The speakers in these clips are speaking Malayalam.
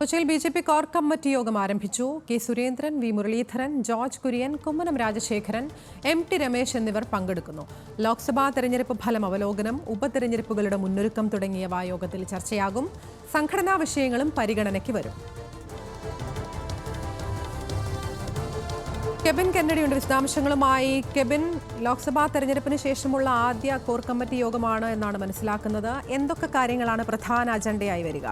കൊച്ചിയിൽ B J P core committee യോഗം ആരംഭിച്ചു. K Surendran V Muraleedharan George Kurian Kummanam Rajasekharan M T Ramesh എന്നിവർ പങ്കെടുക്കുന്നു. ലോക്സഭാ തെരഞ്ഞെടുപ്പ് ഫലം അവലോകനം ഉപതെരഞ്ഞെടുപ്പുകളുടെ മുന്നൊരുക്കം തുടങ്ങിയവ യോഗത്തിൽ ചർച്ചയാകും. സംഘടനാ വിഷയങ്ങളും പരിഗണനയ്ക്ക് വരും. കെബിൻ കെന്നഡിയുണ്ട്. വിശദാംശങ്ങളുമായി കെബിൻ. ലോക്സഭാ തെരഞ്ഞെടുപ്പിന് ശേഷമുള്ള ആദ്യ കോർ കമ്മിറ്റി യോഗമാണ് എന്നാണ് മനസ്സിലാക്കുന്നത്. എന്തൊക്കെ കാര്യങ്ങളാണ് പ്രധാന അജണ്ടയായി വരിക?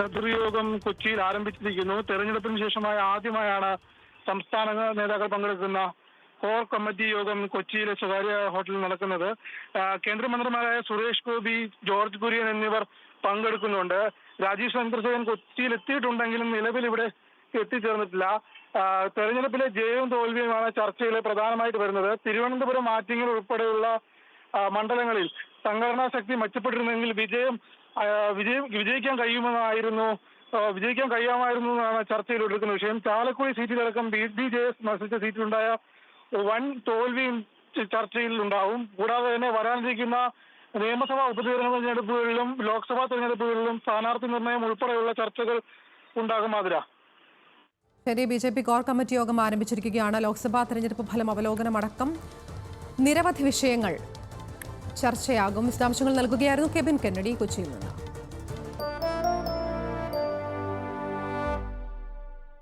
നേതൃയോഗം കൊച്ചിയിൽ ആരംഭിച്ചിരിക്കുന്നു. തെരഞ്ഞെടുപ്പിന് ശേഷമായ ആദ്യമായാണ് സംസ്ഥാന നേതാക്കൾ പങ്കെടുക്കുന്ന കോർ കമ്മിറ്റി യോഗം കൊച്ചിയിലെ സ്വകാര്യ ഹോട്ടലിൽ നടക്കുന്നത്. കേന്ദ്രമന്ത്രിമാരായ സുരേഷ് ഗോപി ജോർജ് കുര്യൻ എന്നിവർ പങ്കെടുക്കുന്നുണ്ട്. രാജീവ് ചന്ദ്രസേനൻ കൊച്ചിയിൽ എത്തിയിട്ടുണ്ടെങ്കിലും നിലവിൽ ഇവിടെ എത്തിച്ചേർന്നിട്ടില്ല. തെരഞ്ഞെടുപ്പിലെ ജയവും തോൽവിയുമാണ് ചർച്ചയിൽ പ്രധാനമായിട്ട് വരുന്നത്. തിരുവനന്തപുരം ആറ്റിങ്ങൽ ഉൾപ്പെടെയുള്ള മണ്ഡലങ്ങളിൽ സംഘടനാ ശക്തി മെച്ചപ്പെട്ടിരുന്നെങ്കിൽ വിജയം വിജയം വിജയിക്കാൻ കഴിയുമെന്നായിരുന്നു വിജയിക്കാൻ കഴിയാമായിരുന്നു എന്നാണ് ചർച്ചയിൽ എടുക്കുന്ന വിഷയം. ചാലക്കുടി സീറ്റിലടക്കം ബി ഡി ജെ എസ് മത്സരിച്ച സീറ്റിലുണ്ടായ വൻ തോൽവിയും ചർച്ചയിൽ ഉണ്ടാവും. കൂടാതെ തന്നെ വരാനിരിക്കുന്ന നിയമസഭാ ഉപതെരഞ്ഞെടുപ്പുകളിലും ലോക്സഭാ തെരഞ്ഞെടുപ്പുകളിലും സ്ഥാനാർത്ഥി നിർണയം ഉൾപ്പെടെയുള്ള ചർച്ചകൾ ഉണ്ടാകും മാതിര ശരി B J P core committee യോഗം ആരംഭിച്ചിരിക്കുകയാണ്. ലോക്സഭാ തെരഞ്ഞെടുപ്പ് ഫലം അവലോകനമടക്കം നിരവധി വിഷയങ്ങൾ ചർച്ചയാകും. വിശദാംശങ്ങൾ നൽകുകയായിരുന്നു കെബിൻ കെന്നഡി കൊച്ചിയിൽ നിന്ന്.